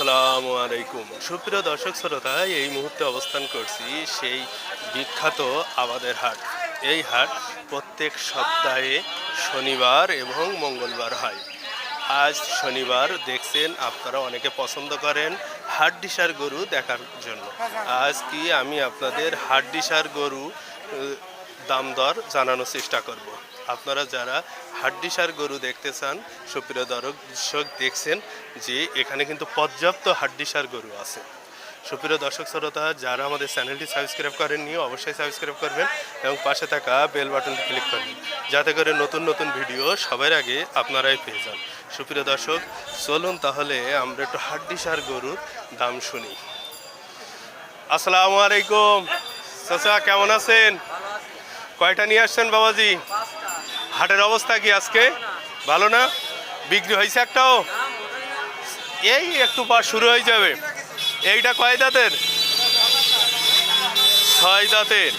আসসালামু আলাইকুম সুপ্রিয় দর্শক শ্রোতা, এই মুহূর্তে অবস্থান করছি সেই বিখ্যাত আমাদের হাট। এই হাট প্রত্যেক সপ্তাহে শনিবার এবং মঙ্গলবার হয়। আজ শনিবার, দেখছেন আপনারা অনেকে পছন্দ করেন হাড্ডিসার গরু দেখার জন্য। আজ কি আমি আপনাদের হাড্ডিসার গরু দাম দর জানানোর চেষ্টা করব। আপনারা যারা হাড্ডিসার গরু দেখতে চান, সুপ্রিয় দর্শক দেখছেন যে এখানে কিন্তু পর্যাপ্ত হাড্ডিসার গরু আছে। সুপ্রিয় দর্শক, শ্রোতা, যারা আমাদের চ্যানেলটি সাবস্ক্রাইব করেননি, অবশ্যই সাবস্ক্রাইব করবেন এবং পাশে থাকা বেল বাটনটি ক্লিক করবেন, যাতে করে নতুন নতুন ভিডিও সবার আগে আপনারাই পেয়ে যান। সুপ্রিয় দর্শক, চলুন তাহলে আমরা একটু হাড্ডিসার গরুর দাম শুনি। আসসালামু আলাইকুম। চাচা, কেমন আছেন? কয়টা নিয়ে আসছেন বাবাজি? হাটের অবস্থা কি আজকে? ভালো না? বিক্রি হয়েছে একটাও? এই একটু পর শুরু হয়ে যাবে। এইটা কয় দাঁতের? ছয় দাঁতের।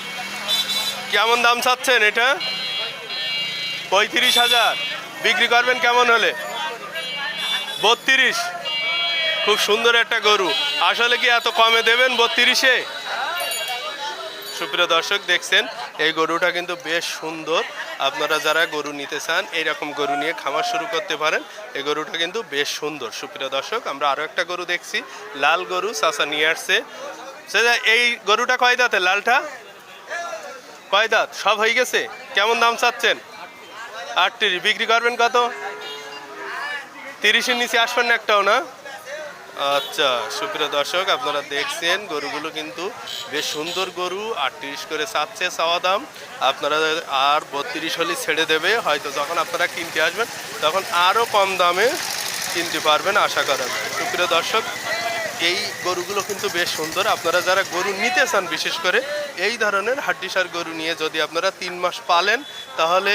কেমন দাম চাচ্ছেন এটা? পঁয়ত্রিশ হাজার। বিক্রি করবেন কেমন হলে? বত্রিশ। খুব সুন্দর একটা গরু। আসলে কি এত কমে দেবেন বত্রিশে? সুপ্রিয় দর্শক, দেখছেন, এই গরুটা কিন্তু বেশ সুন্দর। আপনারা যারা গরু নিতে চান, এইরকম গরু নিয়ে খামার শুরু করতে পারেন। এই গরুটা কিন্তু বেশ সুন্দর। সুপ্রিয় দর্শক, আমরা আরও একটা গরু দেখছি, লাল গরু চাচা নিয়ে আসছে। এই গরুটা কয় দাঁতে, লালটা? কয় দাঁত? সব হয়ে গেছে? কেমন দাম চাচ্ছেন? আটত্রিশ। বিক্রি করবেন কত? তিরিশের নিচে আসবেন না একটাও না? আচ্ছা সুপ্রিয় দর্শক, আপনারা দেখছেন, গরুগুলো কিন্তু বেশ সুন্দর গরু আটত্রিশ করে চাচ্ছে চাওয়া দাম। আপনারা আর বত্রিশ হলে ছেড়ে দেবে, হয়তো যখন আপনারা কিনতে আসবেন, তখন আরও কম দামে কিনতে পারবেন, আশা করা যায়। সুপ্রিয় দর্শক, এই গরুগুলো কিন্তু বেশ সুন্দর। আপনারা যারা গরু নিতে চান, বিশেষ করে এই ধরনের হাড্ডিসার গরু নিয়ে যদি আপনারা তিন মাস পালেন, তাহলে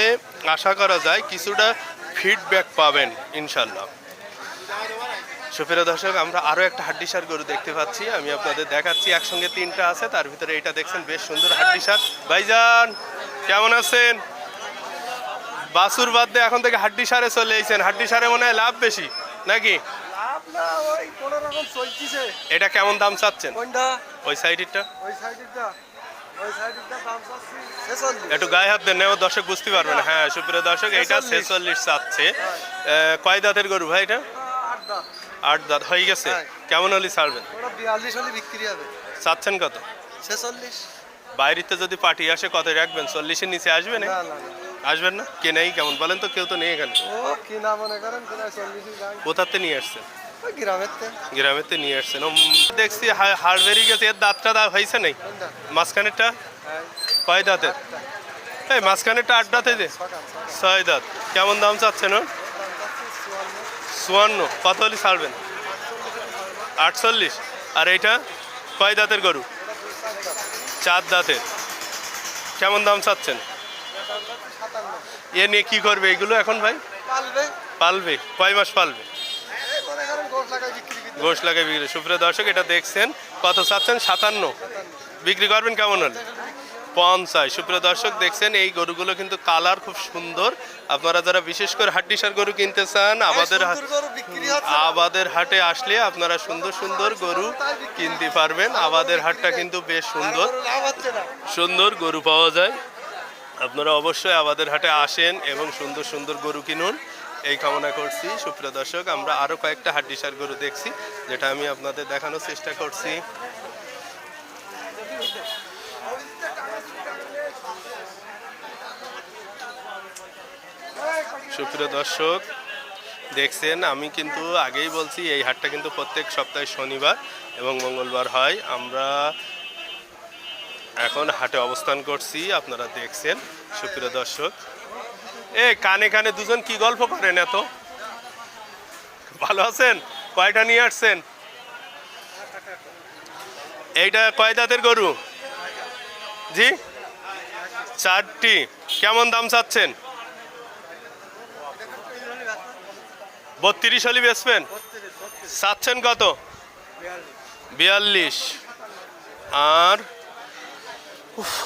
আশা করা যায় কিছুটা ফিডব্যাক পাবেন ইনশাল্লাহ সুপ্রিয় দর্শক আমরা আরও একটা হাড্ডিসার গরু দেখতে পাচ্ছি। আমি আপনাদের দেখাচ্ছি একসঙ্গে তিনটা আছে তার ভিতরে এটা দেখছেন বেশ সুন্দর হাড্ডিসার। ভাইজান কেমন আছেন? বাসুর বাদ দিয়ে এখন থেকে হাড্ডি হাড্ডিসারে চলে এসেছেন। হাড্ডিসারে মনে হয় লাভ বেশি নাকি? এটা কেমন দাম চাচ্ছেন? ওই সাইডেরটা? একটু গায়ে হাত দেন দর্শক বুঝতে পারবে না। হ্যাঁ সুপ্রিয় দর্শক এইটা ছেচল্লিশ। চাচ্ছে। আহ, কয় দাঁতের গরু ভাই এটা? আট আট দাঁত হয়ে গেছে। হ্যাঁ। কেমন হলে ছাড়বেন? বিয়াল্লিশ হলে বিক্রি হবে। চাচ্ছেন কত? ছেচল্লিশ। বাইরেতে যদি পার্টি আসে কত রাখবেন? চল্লিশের নিচে আসবেন আসবেন না? কে নেই? কেমন? বলেন তো কেউ তো নেই এখানে। ও কিনা মনে করেন কোথাতে নিয়ে আসছেন? গ্রামেতে নিয়ে আসছেন। দেখছি হাড় বেরিয়ে গেছে এর দাঁতটা দা হয়েছে নেই? মাঝখানেরটা? হ্যাঁ। কয় দাঁতের? এই মাঝখানেরটা আট দাঁতে যে ছয় দাঁত। কেমন দাম চাচ্ছেন ওর? চুয়ান্ন। কত হলে ছাড়বেন? আটচল্লিশ। আর এইটা? কয় দাঁতের গরু? চার দাঁতের। কেমন দাম চাচ্ছেন? এ নিয়ে কি করবে এগুলো এখন ভাই? পালবে। কয় মাস পালবে? গোশ লাগাই বিক্রি। সুপ্রিয় দর্শক এটা দেখছেন। কত চাচ্ছেন? সাতান্ন। বিক্রি করবেন কেমন হলে? পঞ্চাশ সুপ্রিয় দর্শক দেখছেন এই গরুগুলো কিন্তু কালার খুব সুন্দর। আপনারা যারা বিশেষ করে হাড্ডিসার গরু কিনতে চান আমাদের। আমাদের হাটে আসলে আপনারা সুন্দর সুন্দর গরু কিনতে পারবেন। আমাদের হাটটা কিন্তু বেশ সুন্দর। সুন্দর গরু পাওয়া যায়। আপনারা অবশ্যই আমাদের হাটে আসেন এবং সুন্দর সুন্দর গরু কিনুন। এই কামনা করছি। সুপ্রিয় দর্শক আমরা আরও কয়েকটা হাড্ডিসার গরু দেখছি যেটা আমি আপনাদের দেখানোর চেষ্টা করছি। সুপ্রিয় দর্শক, দেখছেন, আমি কিন্তু আগেই বলছি, এই হাটটা কিন্তু প্রত্যেক সপ্তাহে শনিবার এবং মঙ্গলবার হয়। আমরা এখন হাটে অবস্থান করছি, আপনারা দেখছেন, সুপ্রিয় দর্শক। এ, কানে কানে দুজন কি গল্প করেন এত? ভালো আছেন? কয়টা নিয়ে আসছেন? এইটা কয় দাঁতের গরু? জি? চারটি। কেমন দাম চাচ্ছেন? বত্রিশ হলি বেচবেন চাচ্ছেন কত? বিয়াল্লিশ। আর?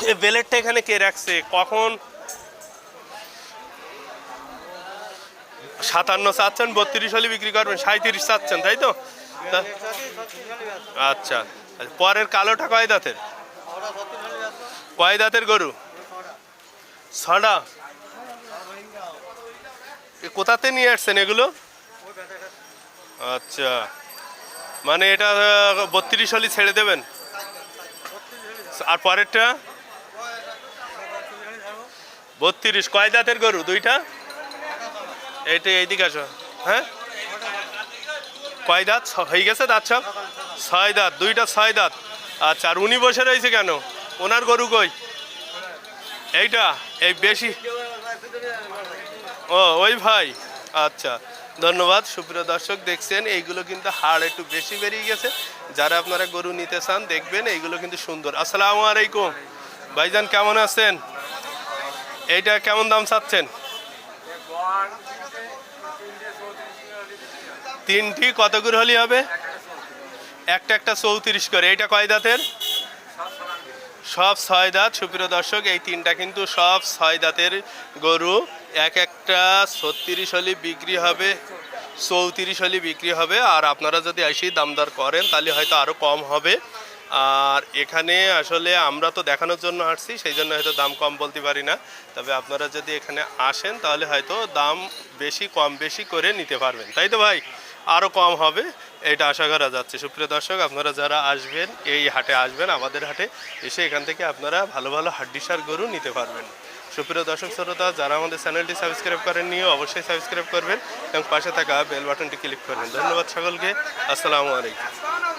এ বেলেটটা এখানে কে রাখছে? কখন? সাতান্ন চাচ্ছেন বত্রিশ হলে বিক্রি করবেন সাঁত্রিশ চাচ্ছেন তাই তো আচ্ছা। আচ্ছা, পরের কালোটা কয় দাঁতের? কয় দাঁতের গরু? এ কোথাতে নিয়ে আসছেন এগুলো? আচ্ছা। মানে এটা বত্রিশ হলি ছেড়ে দেবেন? আর পরেরটা? বত্রিশ। কয় দাঁতের গরু? দুইটা? এইটা এইদিকে আসো। হ্যাঁ? কয় দাঁত? হয়ে গেছে দাঁত সব? ছয় দাঁত। দুইটা ছয় দাঁত। আচ্ছা আর উনি বসে রয়েছে কেন? ওনার গরু কই? এইটা? এই বেশি? ও, ওই ভাই। আচ্ছা ধন্যবাদ। সুপ্রিয় দর্শক, দেখছেন, এইগুলো কিন্তু হাড় একটু বেশি বেরিয়ে গেছে। যারা আপনারা গরু নিতে চান, দেখবেন, এইগুলো কিন্তু সুন্দর। আসসালামু আলাইকুম। ভাইজান, কেমন আছেন? এইটা কেমন দাম চাচ্ছেন? তিনটি কত করে হলি হবে? একটা একটা চৌত্রিশ করে। এইটা কয় দাঁতের? সব ছয় দাঁত সুপ্রিয় দর্শক, এই তিনটা কিন্তু সব ছয় দাঁতের গরু। এক একটা ছত্রিশ হলি বিক্রি হবে, চৌত্রিশ হলি বিক্রি হবে। আর আপনারা যদি এসে দাম দর করেন, তাহলে হয়তো আরও কম হবে। আর এখানে আসলে আমরা তো দেখানোর জন্য আসছি, সেই জন্য হয়তো দাম কম বলতে পারি না। তবে আপনারা যদি এখানে আসেন, তাহলে হয়তো দাম বেশি, কম বেশি করে নিতে পারবেন। তাই তো ভাই? আরও কম হবে, এটা আশা করা যাচ্ছে। সুপ্রিয় দর্শক, আপনারা যারা আসবেন, এই হাটে আসবেন, আমাদের হাটে এসে এখান থেকে আপনারা ভালো ভালো হাড্ডিসার গরু নিতে পারবেন। সুপ্রিয় দর্শক, শ্রোতা, যারা আমাদের চ্যানেলটি সাবস্ক্রাইব করেন করেননি অবশ্যই সাবস্ক্রাইব করবেন এবং পাশে থাকা বেল বাটনটি ক্লিক করবেন। ধন্যবাদ সকলকে। আসসালামু আলাইকুম।